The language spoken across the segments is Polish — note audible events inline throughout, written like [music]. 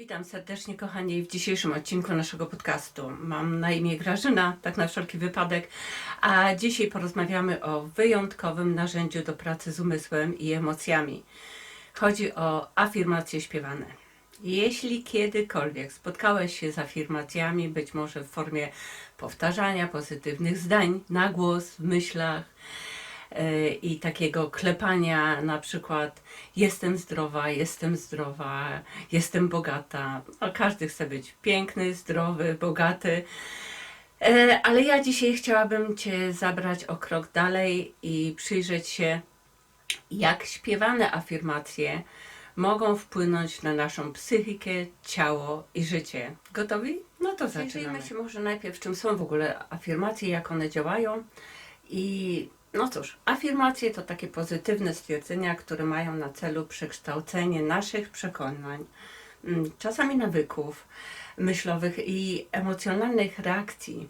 Witam serdecznie, kochani, w dzisiejszym odcinku naszego podcastu. Mam na imię Grażyna, tak na wszelki wypadek, a dzisiaj porozmawiamy o wyjątkowym narzędziu do pracy z umysłem i emocjami. Chodzi o afirmacje śpiewane. Jeśli kiedykolwiek spotkałeś się z afirmacjami, być może w formie powtarzania pozytywnych zdań na głos, w myślach, i takiego klepania, na przykład jestem zdrowa, jestem zdrowa, jestem bogata. No, każdy chce być piękny, zdrowy, bogaty. E, Ale ja dzisiaj chciałabym Cię zabrać o krok dalej i przyjrzeć się, jak śpiewane afirmacje mogą wpłynąć na naszą psychikę, ciało i życie. Gotowi? No to zaczynamy. Przyjrzyjmy się może najpierw, czym są w ogóle afirmacje, jak one działają. I no cóż, afirmacje to takie pozytywne stwierdzenia, które mają na celu przekształcenie naszych przekonań, mm, czasami nawyków myślowych i emocjonalnych reakcji.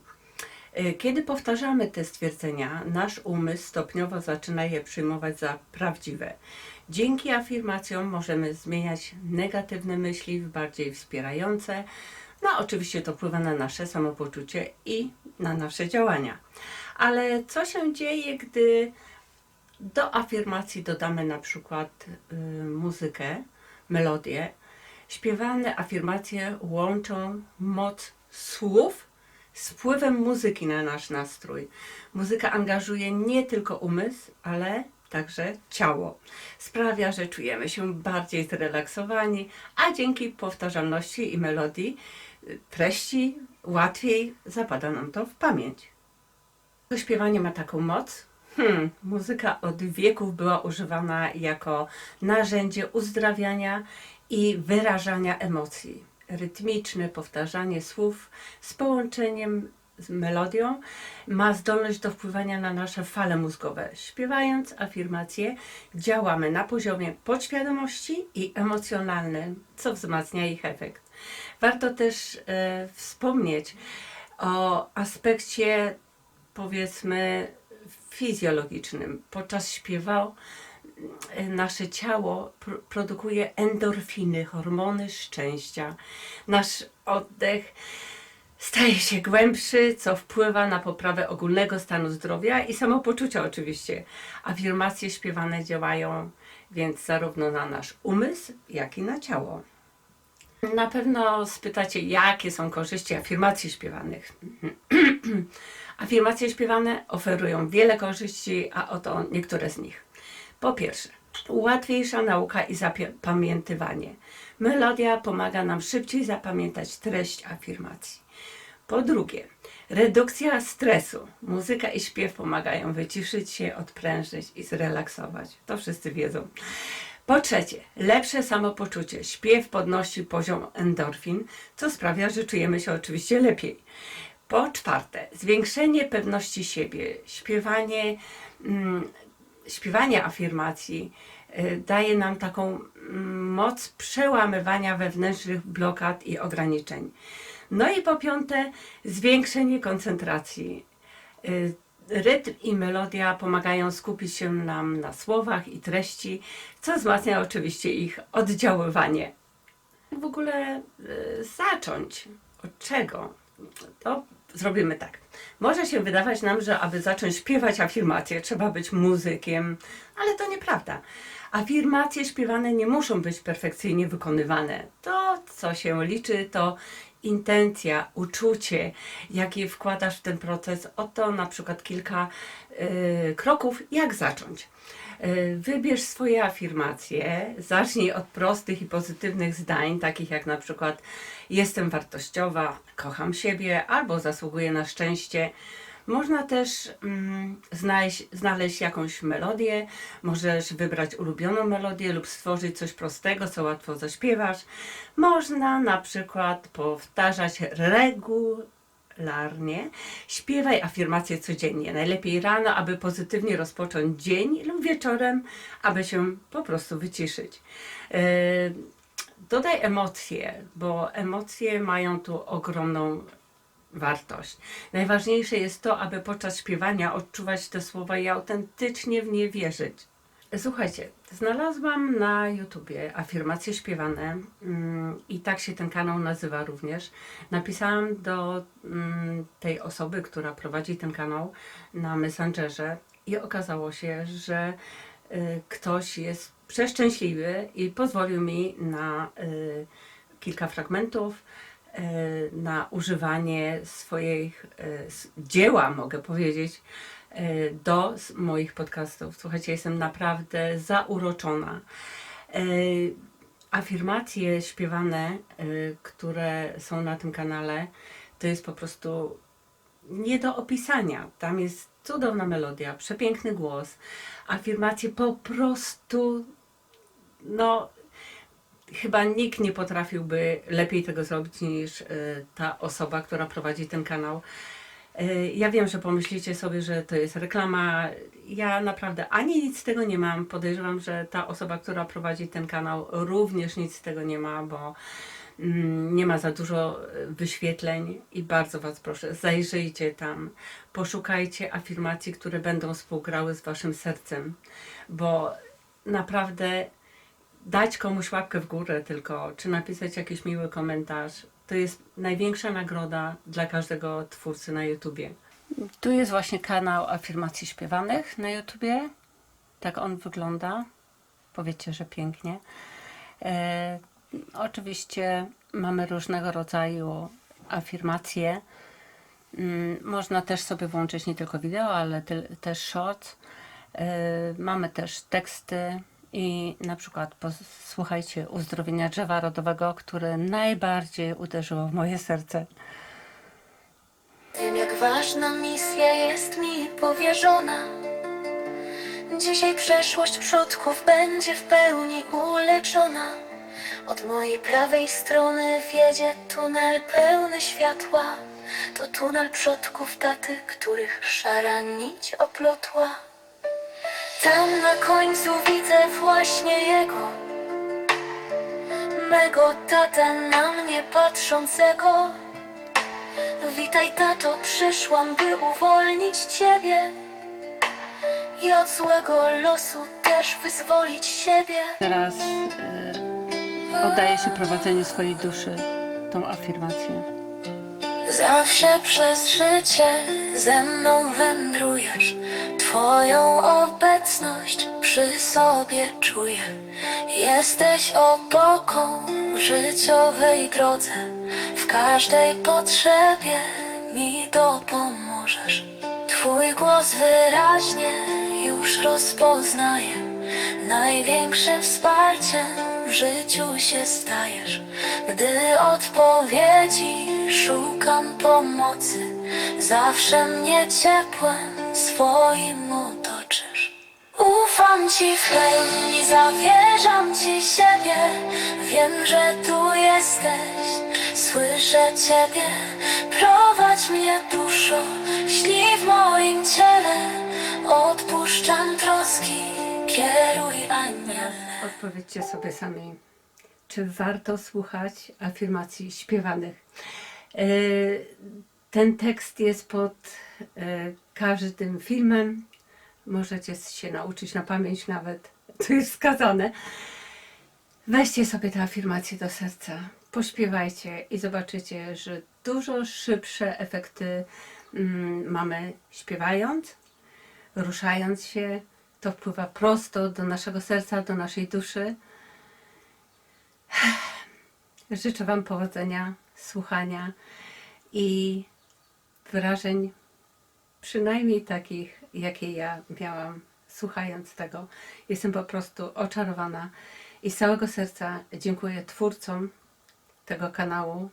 Y, Kiedy powtarzamy te stwierdzenia, nasz umysł stopniowo zaczyna je przyjmować za prawdziwe. Dzięki afirmacjom możemy zmieniać negatywne myśli w bardziej wspierające. No, oczywiście to wpływa na nasze samopoczucie i na nasze działania. Ale co się dzieje, gdy do afirmacji dodamy na przykład y, muzykę, melodię? Śpiewane afirmacje łączą moc słów z wpływem muzyki na nasz nastrój. Muzyka angażuje nie tylko umysł, ale także ciało. Sprawia, że czujemy się bardziej zrelaksowani, a dzięki powtarzalności i melodii y, treści łatwiej zapada nam to w pamięć. Śpiewanie ma taką moc. Hmm, muzyka od wieków była używana jako narzędzie uzdrawiania i wyrażania emocji. Rytmiczne powtarzanie słów z połączeniem z melodią ma zdolność do wpływania na nasze fale mózgowe. Śpiewając afirmacje, działamy na poziomie podświadomości i emocjonalnym, co wzmacnia ich efekt. Warto też e, wspomnieć o aspekcie powiedzmy fizjologicznym. Podczas śpiewał y, nasze ciało pr- produkuje endorfiny, hormony szczęścia. Nasz oddech staje się głębszy, co wpływa na poprawę ogólnego stanu zdrowia i samopoczucia oczywiście. Afirmacje śpiewane działają więc zarówno na nasz umysł, jak i na ciało. Na pewno spytacie, jakie są korzyści afirmacji śpiewanych. [clears throat] Afirmacje śpiewane oferują wiele korzyści, a oto niektóre z nich. Po pierwsze, łatwiejsza nauka i zapamiętywanie. Melodia pomaga nam szybciej zapamiętać treść afirmacji. Po drugie, redukcja stresu. Muzyka i śpiew pomagają wyciszyć się, odprężyć i zrelaksować. To wszyscy wiedzą. Po trzecie, lepsze samopoczucie. Śpiew podnosi poziom endorfin, co sprawia, że czujemy się oczywiście lepiej. Po czwarte, zwiększenie pewności siebie. Śpiewanie, mm, śpiewanie afirmacji y, daje nam taką mm, moc przełamywania wewnętrznych blokad i ograniczeń. No i po piąte, zwiększenie koncentracji. Y, Rytm i melodia pomagają skupić się nam na słowach i treści, co wzmacnia oczywiście ich oddziaływanie. W ogóle y, zacząć? Od czego? To zrobimy tak. Może się wydawać nam, że aby zacząć śpiewać afirmacje, trzeba być muzykiem, ale to nieprawda. Afirmacje śpiewane nie muszą być perfekcyjnie wykonywane. To, co się liczy, to intencja, uczucie, jakie wkładasz w ten proces. Oto na przykład kilka y, kroków, jak zacząć. Y, Wybierz swoje afirmacje, zacznij od prostych i pozytywnych zdań, takich jak na przykład jestem wartościowa, kocham siebie albo zasługuję na szczęście. Można też mm, znaleźć, znaleźć jakąś melodię, możesz wybrać ulubioną melodię lub stworzyć coś prostego, co łatwo zaśpiewasz. Można na przykład powtarzać regularnie. Śpiewaj afirmacje codziennie, najlepiej rano, aby pozytywnie rozpocząć dzień lub wieczorem, aby się po prostu wyciszyć. Yy, Dodaj emocje, bo emocje mają tu ogromną wartość. Najważniejsze jest to, aby podczas śpiewania odczuwać te słowa i autentycznie w nie wierzyć. Słuchajcie, znalazłam na YouTubie afirmacje śpiewane mm, i tak się ten kanał nazywa również. Napisałam do mm, tej osoby, która prowadzi ten kanał na Messengerze i okazało się, że y, ktoś jest przeszczęśliwy i pozwolił mi na y, kilka fragmentów, na używanie swoich s- dzieła, mogę powiedzieć, y, do moich podcastów. Słuchajcie, jestem naprawdę zauroczona. Afirmacje śpiewane, które są na tym kanale, to jest po prostu nie do opisania. Tam jest cudowna melodia, przepiękny głos. Afirmacje po prostu, no, chyba nikt nie potrafiłby lepiej tego zrobić niż y, ta osoba, która prowadzi ten kanał. Y, Ja wiem, że pomyślicie sobie, że to jest reklama. Ja naprawdę ani nic z tego nie mam. Podejrzewam, że ta osoba, która prowadzi ten kanał, również nic z tego nie ma, bo mm, nie ma za dużo y, wyświetleń i bardzo Was proszę, zajrzyjcie tam, poszukajcie afirmacji, które będą współgrały z Waszym sercem, bo naprawdę dać komuś łapkę w górę tylko, czy napisać jakiś miły komentarz, to jest największa nagroda dla każdego twórcy na YouTubie. Tu jest właśnie kanał afirmacji śpiewanych na YouTubie. Tak on wygląda. Powiecie, że pięknie. E, oczywiście mamy różnego rodzaju afirmacje. Mm, Można też sobie włączyć nie tylko wideo, ale też short. E, Mamy też teksty i na przykład posłuchajcie uzdrowienia drzewa rodowego, które najbardziej uderzyło w moje serce. Tym jak ważna misja jest mi powierzona. Dzisiaj przeszłość przodków będzie w pełni uleczona. Od mojej prawej strony wiedzie tunel pełny światła. To tunel przodków taty, których szara nić oplotła. Tam na końcu widzę właśnie jego. Mego tatę na mnie patrzącego. Witaj tato, przyszłam by uwolnić ciebie I od złego losu też wyzwolić siebie Teraz e, oddaję się prowadzeniu swojej duszy tą afirmację. Zawsze przez życie ze mną wędrujesz Twoją obecność przy sobie czuję. Jesteś opoką w życiowej drodze. W każdej potrzebie mi dopomożesz. Twój głos wyraźnie już rozpoznaję. Największym wsparciem w życiu się stajesz. Gdy odpowiedzi szukam pomocy Zawsze mnie ciepłem swoim otoczysz. Ufam ci w pełni, zawierzam ci siebie. Wiem, że tu jesteś, słyszę ciebie. Prowadź mnie duszo, śnij w moim ciele. Odpuszczam troski, kieruj aniele Odpowiedzcie sobie sami, czy warto słuchać afirmacji śpiewanych. E, Ten tekst jest pod e, każdym filmem. Możecie się nauczyć na pamięć nawet, to jest wskazane. Weźcie sobie te afirmacje do serca, pośpiewajcie i zobaczycie, że dużo szybsze efekty mm, mamy śpiewając, ruszając się. To wpływa prosto do naszego serca, do naszej duszy. Życzę Wam powodzenia, słuchania i wyrażeń, przynajmniej takich, jakie ja miałam słuchając tego. Jestem po prostu oczarowana i z całego serca dziękuję twórcom tego kanału,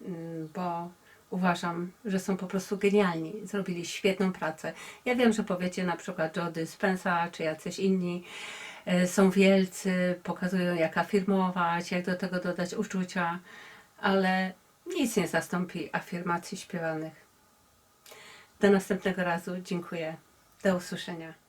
mm, bo uważam, że są po prostu genialni. Zrobili świetną pracę. Ja wiem, że powiecie na przykład Joe Dispenza czy jacyś inni e, są wielcy, pokazują jak afirmować, jak do tego dodać uczucia, ale nic nie zastąpi afirmacji śpiewanych. Do następnego razu. Dziękuję. Do usłyszenia.